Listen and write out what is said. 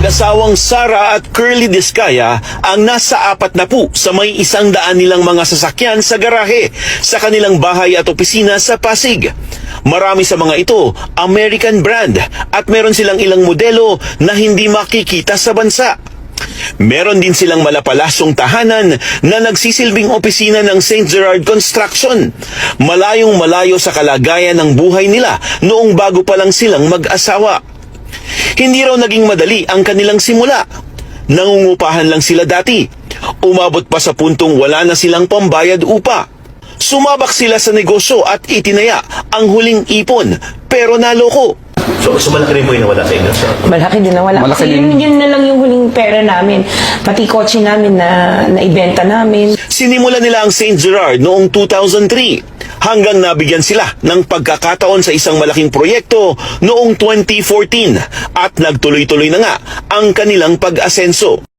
mag-asawang Sara at Curly Discaya ang nasa apat na po sa may isang daan nilang mga sasakyan sa garahe sa kanilang bahay at opisina sa Pasig. Marami sa mga ito, American brand at meron silang ilang modelo na hindi makikita sa bansa. Meron din silang malapalasong tahanan na nagsisilbing opisina ng St. Gerard Construction. Malayong malayo sa kalagayan ng buhay nila noong bago pa lang silang mag-asawa. Hindi raw naging madali ang kanilang simula. Nangungupahan lang sila dati. Umabot pa sa puntong wala na silang pambayad upa. Sumabak sila sa negosyo at itinaya ang huling ipon pero naloko. So, so malaki rin po yung nawala sa inyo. So, Malaki din na wala. Malaki Kasi din. yun, yun na lang yung huling pera namin. Pati kotse namin na naibenta namin. Sinimula nila ang St. Gerard noong 2003 hanggang nabigyan sila ng pagkakataon sa isang malaking proyekto noong 2014 at nagtuloy-tuloy na nga ang kanilang pag-asenso.